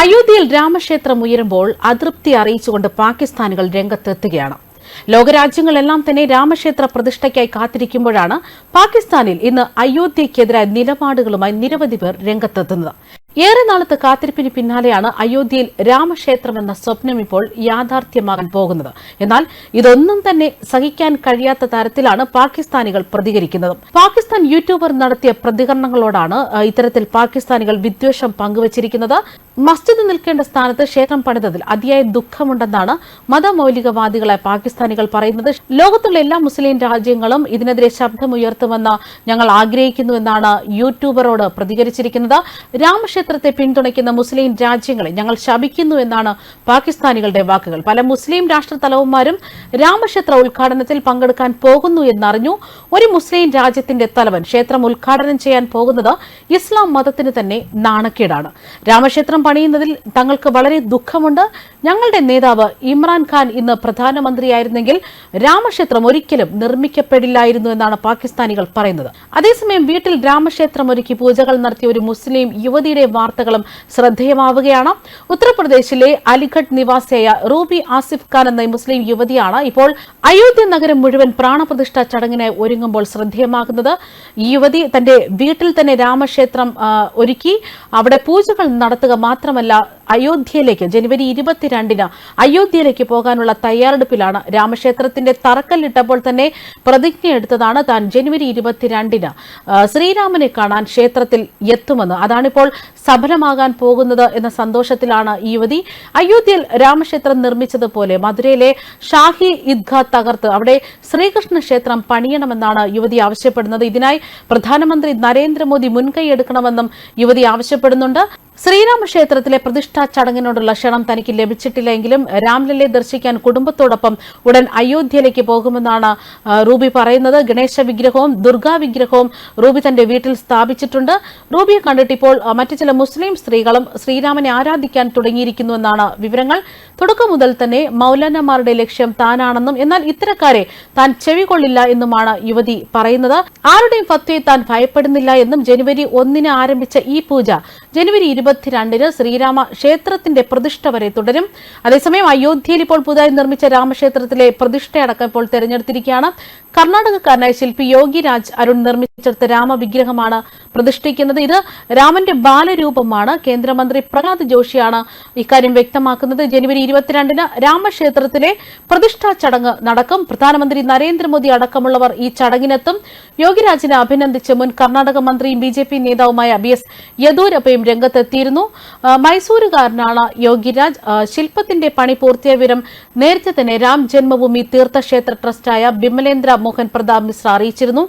അയോധ്യയിൽ രാമക്ഷേത്രം ഉയരുമ്പോൾ അതൃപ്തി അറിയിച്ചുകൊണ്ട് പാകിസ്ഥാനികൾ രംഗത്തെത്തുകയാണ്. ലോകരാജ്യങ്ങളെല്ലാം തന്നെ രാമക്ഷേത്ര പ്രതിഷ്ഠയ്ക്കായി കാത്തിരിക്കുമ്പോഴാണ് പാകിസ്ഥാനിൽ ഇന്ന് അയോധ്യയ്ക്കെതിരായ നിലപാടുകളുമായി നിരവധി പേർ രംഗത്തെത്തുന്നത്. ഏറെ നാളത്തെ കാത്തിരിപ്പിന് പിന്നാലെയാണ് അയോധ്യയിൽ രാമക്ഷേത്രം എന്ന സ്വപ്നം ഇപ്പോൾ യാഥാർത്ഥ്യമാകാൻ പോകുന്നത്. എന്നാൽ ഇതൊന്നും തന്നെ സഹിക്കാൻ കഴിയാത്ത തരത്തിലാണ് പാകിസ്ഥാനികൾ പ്രതികരിക്കുന്നത്. പാകിസ്ഥാൻ യൂട്യൂബർ നടത്തിയ പ്രതികരണങ്ങളോടാണ് ഇത്തരത്തിൽ പാകിസ്ഥാനികൾ വിദ്വേഷം പങ്കുവച്ചിരിക്കുന്നത്. മസ്ജിദ് നിൽക്കേണ്ട സ്ഥാനത്ത് ക്ഷേത്രം പണിതതിൽ അതിയായ ദുഃഖമുണ്ടെന്നാണ് മതമൌലികവാദികളായ പാകിസ്ഥാനികൾ പറയുന്നത്. ലോകത്തുള്ള എല്ലാ മുസ്ലിം രാജ്യങ്ങളും ഇതിനെതിരെ ശബ്ദമുയർത്തുമെന്ന് ഞങ്ങൾ ആഗ്രഹിക്കുന്നുവെന്നാണ് യൂട്യൂബറോട് പ്രതികരിച്ചിരിക്കുന്നത്. രാമക്ഷേത്രത്തെ പിന്തുണയ്ക്കുന്ന മുസ്ലിം രാജ്യങ്ങളെ ഞങ്ങൾ ശപിക്കുന്നു എന്നാണ് പാകിസ്ഥാനികളുടെ വാക്കുകൾ. പല മുസ്ലിം രാഷ്ട്ര തലവന്മാരും രാമക്ഷേത്ര ഉദ്ഘാടനത്തിൽ പങ്കെടുക്കാൻ പോകുന്നു എന്നറിഞ്ഞു. ഒരു മുസ്ലിം രാജ്യത്തിന്റെ തലവൻ ക്ഷേത്രം ഉദ്ഘാടനം ചെയ്യാൻ പോകുന്നത് ഇസ്ലാം മതത്തിന് തന്നെ നാണക്കേടാണ്. രാമക്ഷേത്രം പണിയുന്നതിൽ തങ്ങൾക്ക് വളരെ ദുഃഖമുണ്ട്. ഞങ്ങളുടെ നേതാവ് ഇമ്രാൻഖാൻ ഇന്ന് പ്രധാനമന്ത്രിയായിരുന്നെങ്കിൽ രാമക്ഷേത്രം ഒരിക്കലും നിർമ്മിക്കപ്പെടില്ലായിരുന്നു എന്നാണ് പാകിസ്ഥാനികൾ പറയുന്നത്. അതേസമയം വീട്ടിൽ രാമക്ഷേത്രം ഒരുക്കി പൂജകൾ നടത്തിയ ഒരു മുസ്ലിം യുവതിയുടെ വാർത്തകളും ശ്രദ്ധേയമാവുകയാണ്. ഉത്തർപ്രദേശിലെ അലിഗഡ് നിവാസിയായ റൂബി ആസിഫ് ഖാൻ എന്ന മുസ്ലിം യുവതിയാണ് ഇപ്പോൾ അയോധ്യ നഗരം മുഴുവൻ പ്രാണപ്രതിഷ്ഠ ചടങ്ങിനായി ഒരുങ്ങുമ്പോൾ ശ്രദ്ധേയമാകുന്നത്. ഈ യുവതി തന്റെ വീട്ടിൽ തന്നെ രാമക്ഷേത്രം ഒരുക്കി അവിടെ പൂജകൾ നടത്തുക മാത്രമല്ല അയോധ്യയിലേക്ക് ജനുവരി ഇരുപത്തിരണ്ടിന് അയോധ്യയിലേക്ക് പോകാനുള്ള തയ്യാറെടുപ്പിലാണ് രാമക്ഷേത്രത്തിന്റെ തറക്കല്ലിട്ടപ്പോൾ തന്നെ പ്രതിജ്ഞ എടുത്തതാണ് താൻ ജനുവരി ഇരുപത്തിരണ്ടിന് ശ്രീരാമനെ കാണാൻ ക്ഷേത്രത്തിൽ എത്തുമെന്ന്. അതാണിപ്പോൾ സഫലമാകാൻ പോകുന്നത് എന്ന സന്തോഷത്തിലാണ് യുവതി. അയോധ്യയിൽ രാമക്ഷേത്രം നിർമ്മിച്ചതുപോലെ മധുരയിലെ ഷാഹി ഇദ്ഗ തകർത്ത് അവിടെ ശ്രീകൃഷ്ണ ക്ഷേത്രം പണിയണമെന്നാണ് യുവതി ആവശ്യപ്പെടുന്നത്. ഇതിനായി പ്രധാനമന്ത്രി നരേന്ദ്രമോദി മുൻകൈയെടുക്കണമെന്നും യുവതി ആവശ്യപ്പെടുന്നുണ്ട്. ശ്രീരാമക്ഷേത്രത്തിലെ പ്രതിഷ്ഠാ ചടങ്ങിനോടുള്ള ക്ഷണം തനിക്ക് ലഭിച്ചിട്ടില്ലെങ്കിലും രാംലല്ലയെ ദർശിക്കാൻ കുടുംബത്തോടൊപ്പം ഉടൻ അയോധ്യയിലേക്ക് പോകുമെന്നാണ് റൂബി പറയുന്നത്. ഗണേശ വിഗ്രഹവും ദുർഗാ വിഗ്രഹവും റൂബി തന്റെ വീട്ടിൽ സ്ഥാപിച്ചിട്ടുണ്ട്. റൂബിയെ കണ്ടിട്ട് ഇപ്പോൾ മറ്റു ചില മുസ്ലിം സ്ത്രീകളും ശ്രീരാമനെ ആരാധിക്കാൻ തുടങ്ങിയിരിക്കുന്നുവെന്നാണ് വിവരങ്ങൾ. തുടക്കം മുതൽ തന്നെ മൗലാനമാരുടെ ലക്ഷ്യം താനാണെന്നും എന്നാൽ ഇത്തരക്കാരെ താൻ ചെവികൊള്ളില്ല എന്നുമാണ് യുവതി പറയുന്നത്. ആരുടെയും ഫത്വയെ താൻ ഭയപ്പെടുന്നില്ല എന്നും ജനുവരി ഒന്നിന് ആരംഭിച്ച ഈ പൂജ ജനുവരി ഇരുപത്തിരണ്ടിന് ശ്രീരാമ ക്ഷേത്രത്തിന്റെ പ്രതിഷ്ഠ വരെ തുടരും. അതേസമയം അയോധ്യയിൽ ഇപ്പോൾ പുതുതായി നിർമ്മിച്ച രാമക്ഷേത്രത്തിലെ പ്രതിഷ്ഠയടക്കം ഇപ്പോൾ തെരഞ്ഞെടുത്തിരിക്കുകയാണ്. കർണാടകക്കാരനായ ശില്പി യോഗി രാജ് അരുൺ നിർമ്മിച്ചെടുത്ത രാമവിഗ്രഹമാണ് പ്രതിഷ്ഠിക്കുന്നത്. ഇത് രാമന്റെ ബാലരൂപമാണ്. കേന്ദ്രമന്ത്രി പ്രഹ്ലാദ് ജോഷിയാണ് ഇക്കാര്യം വ്യക്തമാക്കുന്നത്. ജനുവരി ഇരുപത്തിരണ്ടിന് രാമക്ഷേത്രത്തിലെ പ്രതിഷ്ഠാ ചടങ്ങ് നടക്കും. പ്രധാനമന്ത്രി നരേന്ദ്രമോദി അടക്കമുള്ളവർ ഈ ചടങ്ങിനെത്തും. യോഗിരാജിനെ അഭിനന്ദിച്ച് മുൻ കർണാടക മന്ത്രിയും ബി നേതാവുമായ ബി എസ് യെദ്യൂരപ്പയും രംഗത്തെത്തിയിരുന്നു ആ, മൈസൂരുകാരനാണ് യോഗിരാജ്. ശില്പത്തിന്റെ പണി പൂർത്തിയായ വിവരം നേരത്തെ തന്നെ രാം ജന്മഭൂമി തീർത്ഥക്ഷേത്ര ട്രസ്റ്റായ ബിമലേന്ദ്ര മോഹൻ പ്രതാപ് മിശ്ര അറിയിച്ചിരുന്നു.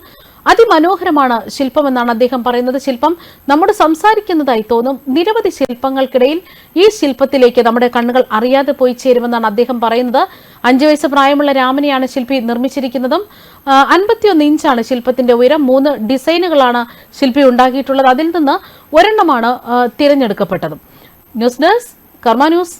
അതിമനോഹരമാണ് ശില്പമെന്നാണ് അദ്ദേഹം പറയുന്നത്. ശില്പം നമ്മുടെ സംസാരിക്കുന്നതായി തോന്നും. നിരവധി ശില്പങ്ങൾക്കിടയിൽ ഈ ശില്പത്തിലേക്ക് നമ്മുടെ കണ്ണുകൾ അറിയാതെ പോയി ചേരുമെന്നാണ് അദ്ദേഹം പറയുന്നത്. അഞ്ചു വയസ്സ് പ്രായമുള്ള രാമനെയാണ് ശില്പി നിർമ്മിച്ചിരിക്കുന്നതും അൻപത്തിയൊന്ന് ഇഞ്ചാണ് ശില്പത്തിന്റെ ഉയരം. മൂന്ന് ഡിസൈനുകളാണ് ശില്പി ഉണ്ടാക്കിയിട്ടുള്ളത്. അതിൽ നിന്ന് ഒരെണ്ണമാണ് തിരഞ്ഞെടുക്കപ്പെട്ടതും. News desk Karma news.